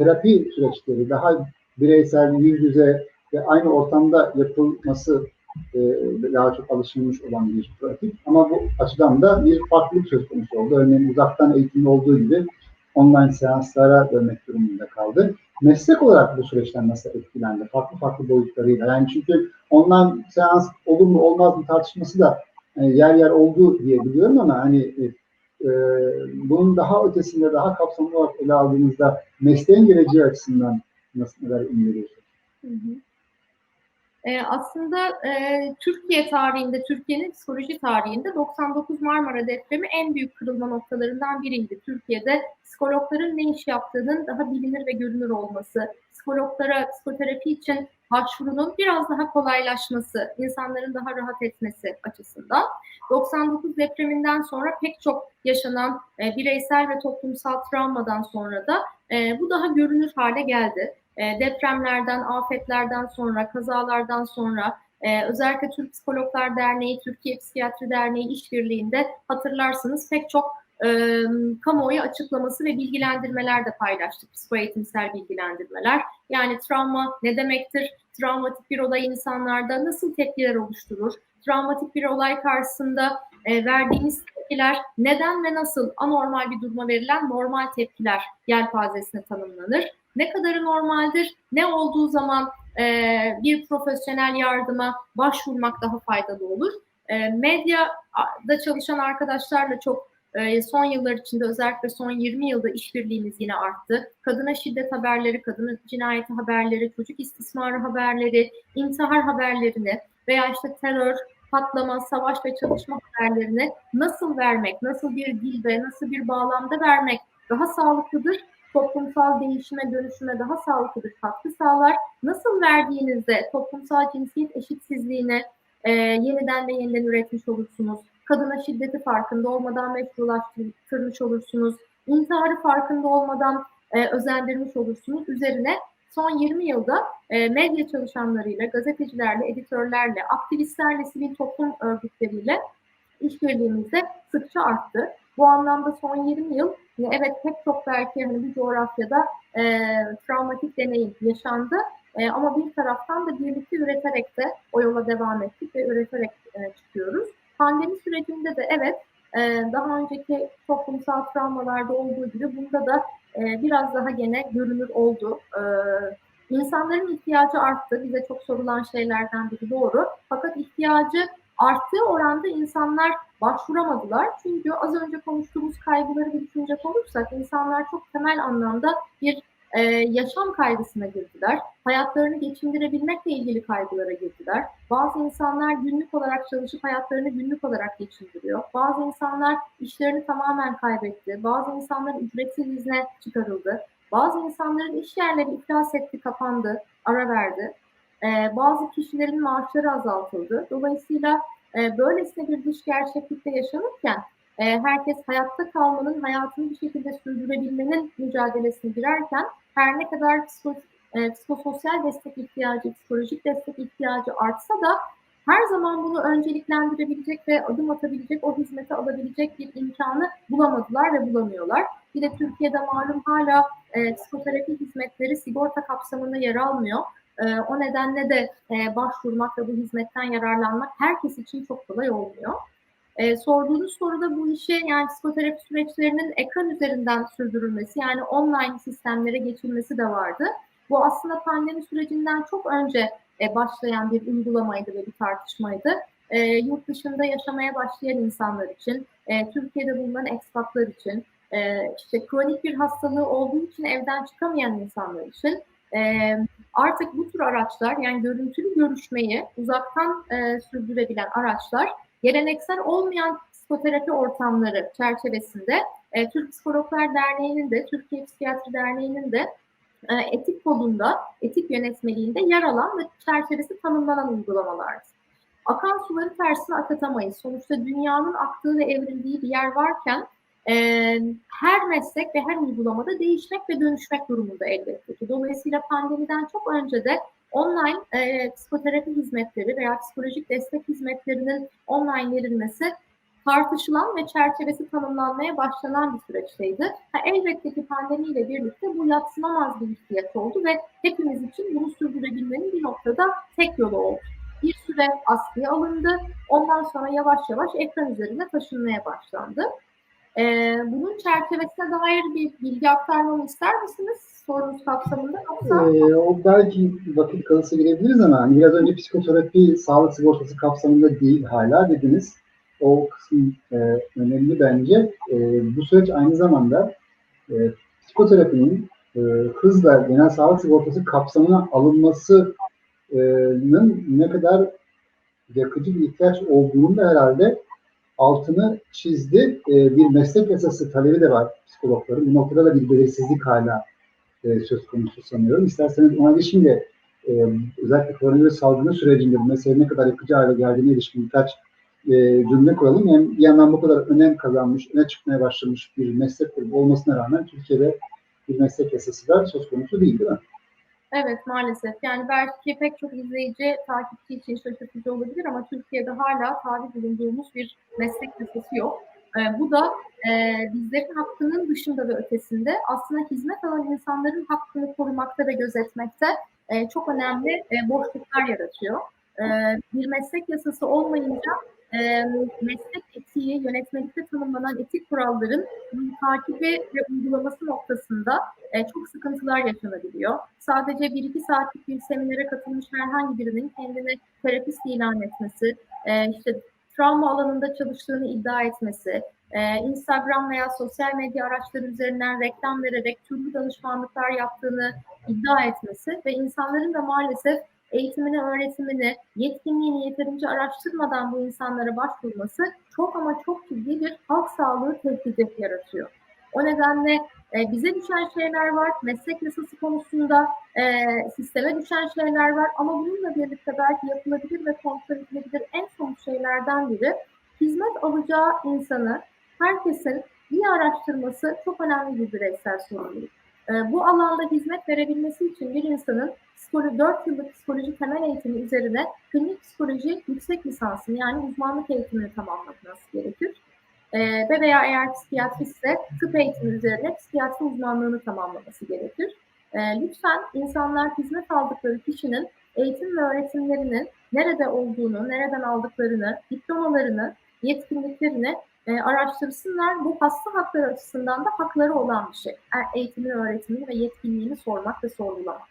terapi süreçleri daha bireysel, yüz yüze ve aynı ortamda yapılması e, daha çok alışılmış olan bir pratik. Ama bu açıdan da bir farklılık söz konusu oldu. Örneğin uzaktan eğitimde olduğu gibi online seanslara dönmek durumunda kaldı. Meslek olarak bu süreçten nasıl etkilendi? Farklı farklı boyutlarıyla. Yani çünkü online seans olur mu olmaz mı tartışması da e, yer yer oldu diye biliyorum ama hani e, bunun daha ötesinde, daha kapsamlı olarak ele aldığınızda mesleğin geleceği açısından nasıl neler hı. E, aslında e, Türkiye tarihinde, Türkiye'nin psikoloji tarihinde 99 Marmara depremi en büyük kırılma noktalarından biriydi. Türkiye'de psikologların ne iş yaptığının daha bilinir ve görünür olması, psikologlara psikoterapi için başvurunun biraz daha kolaylaşması, insanların daha rahat etmesi açısından. 99 depreminden sonra pek çok yaşanan e, bireysel ve toplumsal travmadan sonra da e, bu daha görünür hale geldi. E, depremlerden, afetlerden sonra, kazalardan sonra e, özellikle Türk Psikologlar Derneği, Türkiye Psikiyatri Derneği işbirliğinde hatırlarsınız pek çok e, kamuoyu açıklaması ve bilgilendirmeler de paylaştık. Psikoeğitimsel bilgilendirmeler. Yani travma ne demektir? Travmatik bir olay insanlarda nasıl tepkiler oluşturur? Travmatik bir olay karşısında e, verdiğimiz tepkiler neden ve nasıl anormal bir duruma verilen normal tepkiler yelpazesine tanımlanır? Ne kadarı normaldir? Ne olduğu zaman e, bir profesyonel yardıma başvurmak daha faydalı olur? E, medyada çalışan arkadaşlarla çok son yıllar içinde özellikle son 20 yılda işbirliğimiz yine arttı. Kadına şiddet haberleri, kadın cinayeti haberleri, çocuk istismarı haberleri, intihar haberlerini veya işte terör, patlama, savaş ve çalışma haberlerini nasıl vermek, nasıl bir dilde, nasıl bir bağlamda vermek daha sağlıklıdır toplumsal değişime, dönüşüme daha sağlıklı bir katkı sağlar. Nasıl verdiğinizde toplumsal cinsiyet eşitsizliğini e, yeniden ve yeniden üretmiş olursunuz. Kadına şiddeti farkında olmadan meşrulaştırmış olursunuz. İntiharı farkında olmadan e, özendirmiş olursunuz. Üzerine son 20 yılda e, medya çalışanlarıyla, gazetecilerle, editörlerle, aktivistlerle, sivil toplum örgütleriyle işbirliğimizde sıkça arttı. Bu anlamda son 20 yıl evet pek çok belki hani bir coğrafyada e, travmatik deneyim yaşandı. E, ama bir taraftan da birlikte üreterek de o yola devam ettik ve üreterek e, çıkıyoruz. Pandemi sürecinde de evet e, daha önceki toplumsal travmalarda olduğu gibi bunda da e, biraz daha gene görünür oldu. E, insanların ihtiyacı arttı. Bize çok sorulan şeylerden biri doğru. Fakat ihtiyacı arttığı oranda insanlar başvuramadılar. Çünkü az önce konuştuğumuz kaygıları bir düşünecek olursak insanlar çok temel anlamda bir e, yaşam kaygısına girdiler. Hayatlarını geçindirebilmekle ilgili kaygılara girdiler. Bazı insanlar günlük olarak çalışıp hayatlarını günlük olarak geçindiriyor. Bazı insanlar işlerini tamamen kaybetti. Bazı insanlar ücretsiz izne çıkarıldı. Bazı insanların iş yerleri iflas etti, kapandı, ara verdi. Ee, bazı kişilerin maaşları azaltıldı. Dolayısıyla e, böylesine bir dış gerçeklikte yaşanırken e, herkes hayatta kalmanın, hayatını bir şekilde sürdürebilmenin mücadelesine girerken her ne kadar e, psikososyal destek ihtiyacı, psikolojik destek ihtiyacı artsa da her zaman bunu önceliklendirebilecek ve adım atabilecek, o hizmeti alabilecek bir imkanı bulamadılar ve bulamıyorlar. Bir de Türkiye'de malum hala e, psikoterapi hizmetleri sigorta kapsamında yer almıyor. E, o nedenle de e, başvurmak ve bu hizmetten yararlanmak herkes için çok kolay olmuyor. E, sorduğunuz soruda bu işe yani psikoterapi süreçlerinin ekran üzerinden sürdürülmesi yani online sistemlere geçilmesi de vardı. Bu aslında pandemi sürecinden çok önce e, başlayan bir uygulamaydı ve bir tartışmaydı. E, yurt dışında yaşamaya başlayan insanlar için, e, Türkiye'de bulunan ekspatlar için, e, işte kronik bir hastalığı olduğu için evden çıkamayan insanlar için e, artık bu tür araçlar yani görüntülü görüşmeyi uzaktan e, sürdürebilen araçlar geleneksel olmayan psikoterapi ortamları çerçevesinde e, Türk Psikologlar Derneği'nin de Türkiye Psikiyatri Derneği'nin de e, etik kodunda, etik yönetmeliğinde yer alan ve çerçevesi tanımlanan uygulamalardır. Akan suları tersine akatamayız. Sonuçta dünyanın aktığı ve evrildiği bir yer varken e, her meslek ve her uygulamada değişmek ve dönüşmek durumunda elbette ki. Dolayısıyla pandemiden çok önce de online e, psikoterapi hizmetleri veya psikolojik destek hizmetlerinin online verilmesi tartışılan ve çerçevesi tanımlanmaya başlanan bir süreçteydi. Ha, elbette ki pandemiyle birlikte bu yatsınamaz bir ihtiyaç oldu ve hepimiz için bunu sürdürebilmenin bir noktada tek yolu oldu. Bir süre askıya alındı. Ondan sonra yavaş yavaş ekran üzerine taşınmaya başlandı. Ee, bunun çerçevesine dair bir bilgi aktarmamı ister misiniz sorunuz kapsamında yoksa? Ee, o belki vakit kalırsa girebiliriz ama hani biraz önce psikoterapi sağlık sigortası kapsamında değil hala dediniz. O kısım e, önemli bence. E, bu süreç aynı zamanda e, psikoterapinin e, hızla genel sağlık sigortası kapsamına alınmasının ne kadar yakıcı bir ihtiyaç olduğunu da herhalde altını çizdi. E, bir meslek yasası talebi de var psikologların. Bu noktada da bir belirsizlik hala e, söz konusu sanıyorum. İsterseniz ona ilişkin de e, özellikle koronavirüs salgını sürecinde bu mesele ne kadar yakıcı hale geldiğine ilişkin birkaç e, cümle koyalım. Yani bir yandan bu kadar önem kazanmış, öne çıkmaya başlamış bir meslek grubu olmasına rağmen Türkiye'de bir meslek yasası da söz konusu değil değil mi? Evet maalesef. Yani belki pek çok izleyici, takipçi için şaşırtıcı olabilir ama Türkiye'de hala tabi bulunduğumuz bir meslek yasası yok. E, bu da e, bizlerin hakkının dışında ve ötesinde aslında hizmet alan insanların hakkını korumakta ve gözetmekte e, çok önemli e, boşluklar yaratıyor. E, bir meslek yasası olmayınca e, meslek etiği, yönetmelikte tanımlanan etik kuralların takibi ve uygulaması noktasında e, çok sıkıntılar yaşanabiliyor. Sadece bir iki saatlik bir seminere katılmış herhangi birinin kendini terapist ilan etmesi, e, işte travma alanında çalıştığını iddia etmesi, e, Instagram veya sosyal medya araçları üzerinden reklam vererek türlü danışmanlıklar yaptığını iddia etmesi ve insanların da maalesef eğitimini, öğretimini, yetkinliğini yeterince araştırmadan bu insanlara başvurması çok ama çok ciddi bir halk sağlığı tehdidi yaratıyor. O nedenle e, bize düşen şeyler var, meslek yasası konusunda e, sisteme düşen şeyler var ama bununla birlikte belki yapılabilir ve kontrol edilebilir en somut şeylerden biri hizmet alacağı insanı herkesin iyi araştırması çok önemli bir bireysel sorumluluk. E, bu alanda hizmet verebilmesi için bir insanın psikoloji, 4 yıllık psikoloji temel eğitimi üzerine klinik psikoloji yüksek lisansını yani uzmanlık eğitimini tamamlaması gerekir. E, ve veya eğer psikiyatristse tıp eğitimi üzerine psikiyatri uzmanlığını tamamlaması gerekir. E, lütfen insanlar hizmet aldıkları kişinin eğitim ve öğretimlerinin nerede olduğunu, nereden aldıklarını, diplomalarını, yetkinliklerini e, araştırsınlar. Bu hasta hakları açısından da hakları olan bir şey. E, eğitimini, öğretimini ve yetkinliğini sormak ve sorgulamak.